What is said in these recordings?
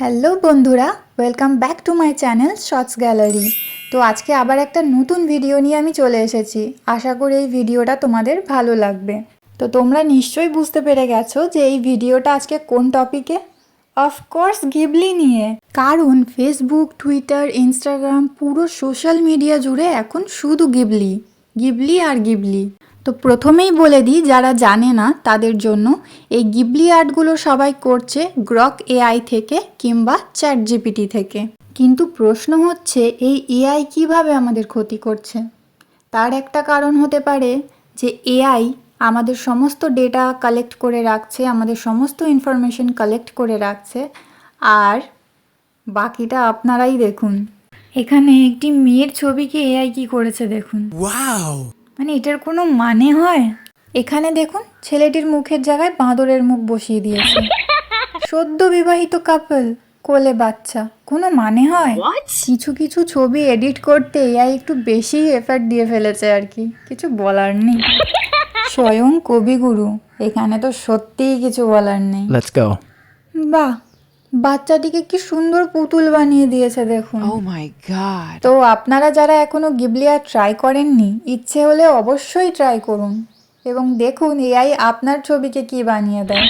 Hello বন্ধুরা welcome back to my channel shorts gallery তো আজকে আবার একটা নতুন ভিডিও নিয়ে আমি চলে এসেছি। আশা করি এই ভিডিওটা তোমাদের ভালো লাগবে। তো তোমরা নিশ্চয়ই বুঝতে পেরে গেছো যে এই ভিডিওটা আজকে কোন টপিকে অফকোর্স গিবলি নিয়ে। কারণ ফেসবুক টুইটার ইনস্টাগ্রাম পুরো সোশ্যাল মিডিয়া জুড়ে এখন শুধু গিবলি গিবলি আর গিবলি তো প্রথমেই বলে দিই, যারা জানে না তাদের জন্য এই গিবলি আর্টগুলো সবাই করছে গ্রক এআই থেকে কিংবা চ্যাট জিপিটি থেকে। কিন্তু প্রশ্ন হচ্ছে, এই এআই কীভাবে আমাদের ক্ষতি করছে? তার একটা কারণ হতে পারে যে এআই আমাদের সমস্ত ডেটা কালেক্ট করে রাখছে, আমাদের সমস্ত ইনফরমেশন কালেক্ট করে রাখছে, আর বাকিটা আপনারাই দেখুন। এখানে একটি মেয়ের ছবিকে এআই কি করেছে দেখুন! মানে এটার কোনো মানে হয়? এখানে দেখুন ছেলেটির মুখের জায়গায় বাঁদরের মুখ বসিয়ে দিয়েছে। সদ্য বিবাহিত কাপল কোলে বাচ্চা কোনো মানে হয়? কিছু কিছু ছবি এডিট করতে এআই একটু বেশি এফার্ট দিয়ে ফেলেছে আর কি কিছু বলার নেই। স্বয়ং কবিগুরু এখানে তো সত্যিই কিছু বলার নেই। Let's বাহ বাচ্চাটিকে কি সুন্দর পুতুল বানিয়ে দিয়েছে দেখুন। Oh my god. তো আপনারা যারা এখনও গিবলিয়া ট্রাই করেননি ইচ্ছে হলে অবশ্যই ট্রাই করুন। এবং দেখুন এআই আপনার ছবিকে কি বানিয়ে দেয়।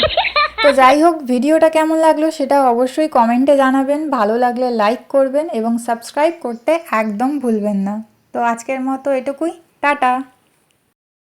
তো যাই হোক ভিডিওটা কেমন লাগল সেটা অবশ্যই কমেন্টে জানাবেন। ভালো লাগলে লাইক করবেন এবং সাবস্ক্রাইব করতে একদম ভুলবেন না। তো আজকের মতো এটুকুই। টাটা।